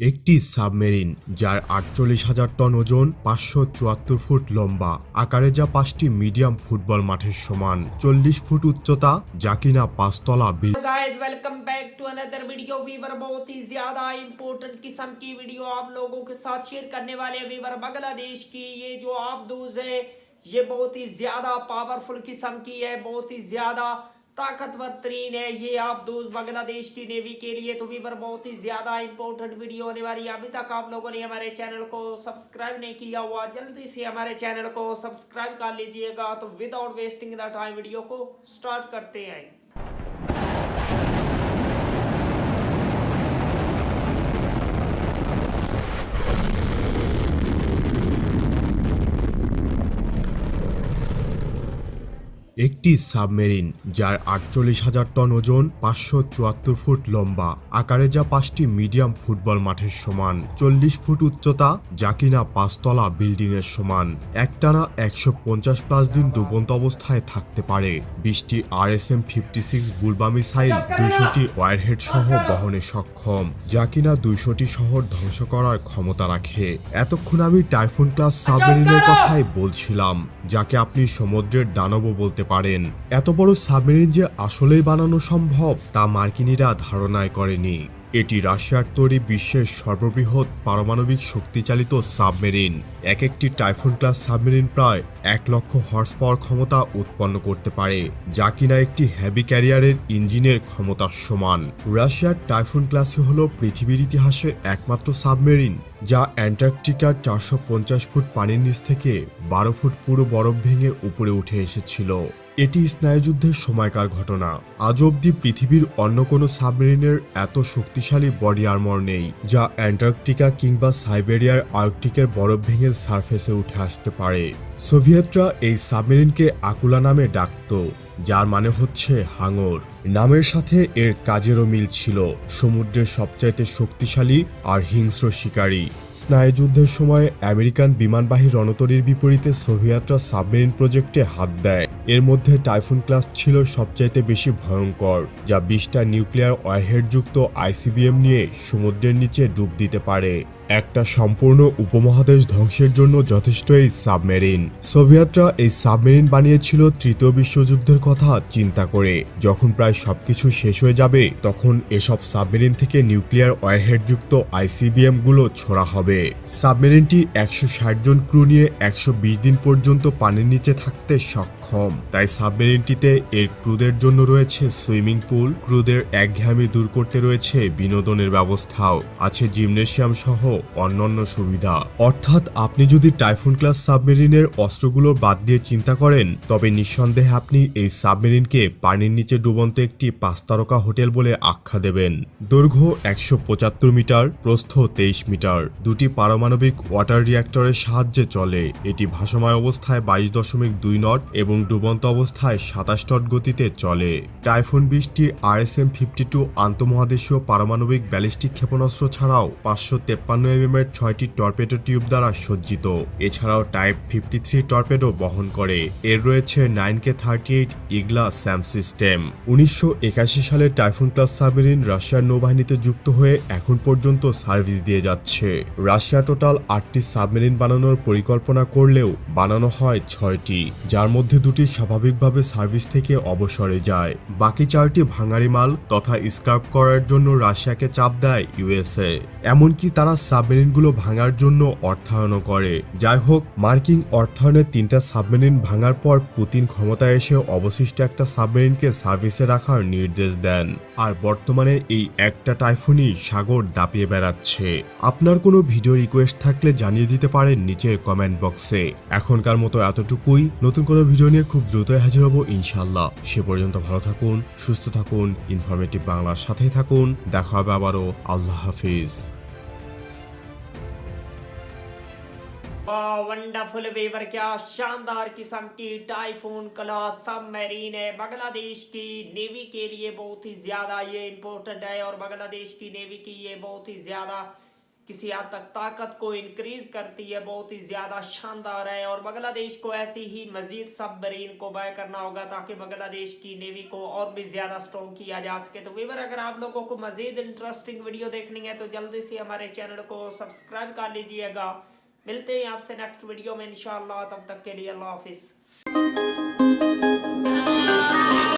একটি সাবমেরিন যার আটচল্লিশ হাজার টন ওজন পাঁচশো চুয়াত্তর ফুট লম্বা আকারে যা পাঁচটি মিডিয়াম ফুটবল মাঠের সমান চল্লিশ ফুট উচ্চতা যা কিনা পাঁচতলা বিল guys welcome back to another video viewer बहुत ही ज्यादा इंपॉर्टेंट किस्म की वीडियो आप लोगों के साथ शेयर करने वाले हैं वीवर बांग्लादेश की ये जो आबदूज है ये बहुत ही ज्यादा पावरफुल किस्म की है बहुत ही ज्यादा ताकतवर तरीन है। ये आप दोस्त बांग्लादेश की नेवी के लिए तो वीवर बहुत ही ज़्यादा इंपॉर्टेंट वीडियो होने वाली है। अभी तक आप लोगों ने हमारे चैनल को सब्सक्राइब नहीं किया हुआ, जल्दी से हमारे चैनल को सब्सक्राइब कर लीजिएगा। तो without wasting the time video को स्टार्ट करते हैं। একটি সাবমেরিন যার আটচল্লিশ হাজার টন ওজন পাঁচশো চুয়াত্তর ফুট লম্বা আকারে যা পাঁচটি মিডিয়াম ফুটবল মাঠের সমান চল্লিশ ফুট উচ্চতা যা কিনা পাঁচতলা বিল্ডিং এর সমান। একটানা একশো পঞ্চাশ প্লাস দিন ডুবন্ত অবস্থায় থাকতে পারে। বিশটি R S M fifty six Bulava missile দুইশোটি warhead সহ বহনে সক্ষম যা কিনা দুইশোটি শহর ধ্বংস করার ক্ষমতা রাখে। এতক্ষণ আমি টাইফুন ক্লাস সাবমেরিনের কথাই বলছিলাম যাকে আপনি সমুদ্রের দানবও বলতে পারেন। এত বড় সাবমেরিন যে আসলেই বানানো সম্ভব তা মার্কিনীরা ধারণায় করেনি। এটি রাশিয়ার তৈরি বিশ্বের সর্ববৃহৎ পারমাণবিক শক্তিচালিত সাবমেরিন। এক একটি টাইফুন ক্লাস সাবমেরিন প্রায় এক লক্ষ হর্স পাওয়ার ক্ষমতা উৎপন্ন করতে পারে, যা কিনা একটি হ্যাভি ক্যারিয়ারের ইঞ্জিনের ক্ষমতার সমান। রাশিয়ার টাইফুন ক্লাসই হল পৃথিবীর ইতিহাসে একমাত্র সাবমেরিন, যা অ্যান্টার্কটিকার চারশো পঞ্চাশ ফুট পানির নিচ থেকে বারো ফুট পুরো বরফ ভেঙে উপরে উঠে এসেছিল। এটি স্নায়ুযুদ্ধের সময়কার ঘটনা। আজ অবধি পৃথিবীর অন্য কোনো সাবমেরিনের এত শক্তিশালী বডি আর্মর নেই, যা অ্যান্টার্কটিকা কিংবা সাইবেরিয়ার আর্কটিকের বরফ ভেঙে সারফেসে উঠে আসতে পারে। সোভিয়েতরা এই সাবমেরিনকে আকুলা নামে ডাকত, যার মানে হচ্ছে হাঙর। নামের সাথে এর কাজেরও মিল ছিল, সমুদ্রের সবচাইতে শক্তিশালী আর হিংস্র শিকারী। স্নায়ুযুদ্ধের সময় আমেরিকান বিমানবাহী রণতরীর বিপরীতে সোভিয়েতরা সাবমেরিন প্রজেক্টে হাত দেয়। এর মধ্যে টাইফুন ক্লাস ছিল সবচাইতে বেশি ভয়ঙ্কর, যা বিশটা নিউক্লিয়ার ওয়ারহেডযুক্ত আইসিবিএম নিয়ে সমুদ্রের নিচে ডুব দিতে পারে। একটা সম্পূর্ণ উপমহাদেশ ধ্বংসের জন্য যথেষ্ট এই সাবমেরিন। সোভিয়েতরা এই সাবমেরিন বানিয়েছিল তৃতীয় বিশ্বযুদ্ধের কথা চিন্তা করে। যখন প্রায় সবকিছু শেষ হয়ে যাবে, তখন এসব সাবমেরিন থেকে নিউক্লিয়ার ওয়ারহেডযুক্ত আইসিবিএমগুলো ছোড়া হবে। সাবমেরিনটি একশো ষাট জন ক্রু নিয়ে একশো বিশ দিন পর্যন্ত পানির নিচে থাকতে সক্ষম। তাই সাবমেরিনটিতে এর ক্রুদের জন্য রয়েছে সুইমিং পুল, ক্রুদের একঘেয়ামি দূর করতে রয়েছে বিনোদনের ব্যবস্থাও। আছে জিমনেশিয়াম সহ অন্যান্য সুবিধা। অর্থাৎ আপনি যদি টাইফুন ক্লাস সাবমেরিনের অস্ত্রগুলো বাদ দিয়ে চিন্তা করেন, তবে নিঃসন্দেহে আপনি এই সাবমেরিনকে পানির নিচে ডুবন্ত একটি পাঁচতারকা হোটেল বলে আখ্যা দেবেন। দৈর্ঘ্য একশো পঁচাত্তর মিটার, প্রস্থ তেইশ মিটার। দুটি পারমাণবিক ওয়াটার রিয়াক্টরের সাহায্যে চলে। এটি ভাসমান অবস্থায় বাইশ দশমিক দুই নট এবং ডুবন্ত অবস্থায় সাতাশ নট গতিতে চলে। টাইফুন বিশটি R S M fifty two আন্তঃমহাদেশীয় পারমাণবিক ব্যালিস্টিক ক্ষেপণাস্ত্র ছাড়াও পাঁচশো তেপ্পান্ন এমএম এর ছয়টি টর্পেডো টিউব দ্বারা সজ্জিত। এছাড়াও টাইপ ফিফটি থ্রি টর্পেডো বহন করে। এর রয়েছে nine K thirty eight Igla SAM system. উনিশশো একাশি সালে টাইফুন ক্লাস সাবমেরিন রাশিয়ার নৌবাহিনীতে যুক্ত হয়ে এখন পর্যন্ত সার্ভিস দিয়ে যাচ্ছে। রাশিয়া টোটাল আটটি সাবমেরিন বানানোর পরিকল্পনা করলেও বানানো হয় ছয়টি, যার মধ্যে দুটি স্বাভাবিকভাবে সার্ভিস থেকে অবসরে যায়। বাকি চারটি ভাঙারি মাল তথা স্কার্প করার জন্য রাশিয়াকে চাপ দেয় ইউএসএ। এমনকি তারা সাবমেরিনগুলো ভাঙার জন্য অর্থায়নও করে। যাই হোক মার্কিন অর্থায়নে তিনটা সাবমেরিন ভাঙার পর পুতিন ক্ষমতায় এসে অবশিষ্ট একটা সাবমেরিনকে সার্ভিসে রাখার নির্দেশ দেন। আর বর্তমানে এই একটা টাইফুনই সাগর দাপিয়ে বেড়াচ্ছে। আপনার কোনো ভিডিও রিকোয়েস্ট থাকলে জানিয়ে দিতে পারেন নিচের কমেন্ট বক্সে। এখনকার মতো এতটুকুই। নতুন কোনো ভিডিও নিয়ে খুব দ্রুতই হাজির হব ইনশাল্লাহ সে পর্যন্ত ভালো থাকুন, সুস্থ থাকুন ইনফরমেটিভ বাংলার সাথেই থাকুন। দেখা হবে আবারও। আল্লাহ হাফিজ। वंडरफुल वेवर क्या शानदार किस्म की टाइफून क्लास सबमरीन है। बांग्लादेश की नेवी के लिए बहुत ही ज़्यादा ये इम्पोर्टेंट है और बांग्लादेश की नेवी की ये बहुत ही ज़्यादा किसी हद तक ताकत को इंक्रीज करती है, बहुत ही ज़्यादा शानदार है। और बांग्लादेश को ऐसी ही मजीद सब मरीन को बाय करना होगा ताकि बांग्लादेश की नेवी को और भी ज़्यादा स्ट्रॉन्ग किया जा सके। तो वीवर अगर आप लोगों को मजीद इंटरेस्टिंग वीडियो देखनी है तो जल्दी से हमारे चैनल को सब्सक्राइब कर लीजिएगा। मिलते हैं आपसे नेक्स्ट वीडियो में इनशाला तब तक के लिए अल्लाह हाफिज़।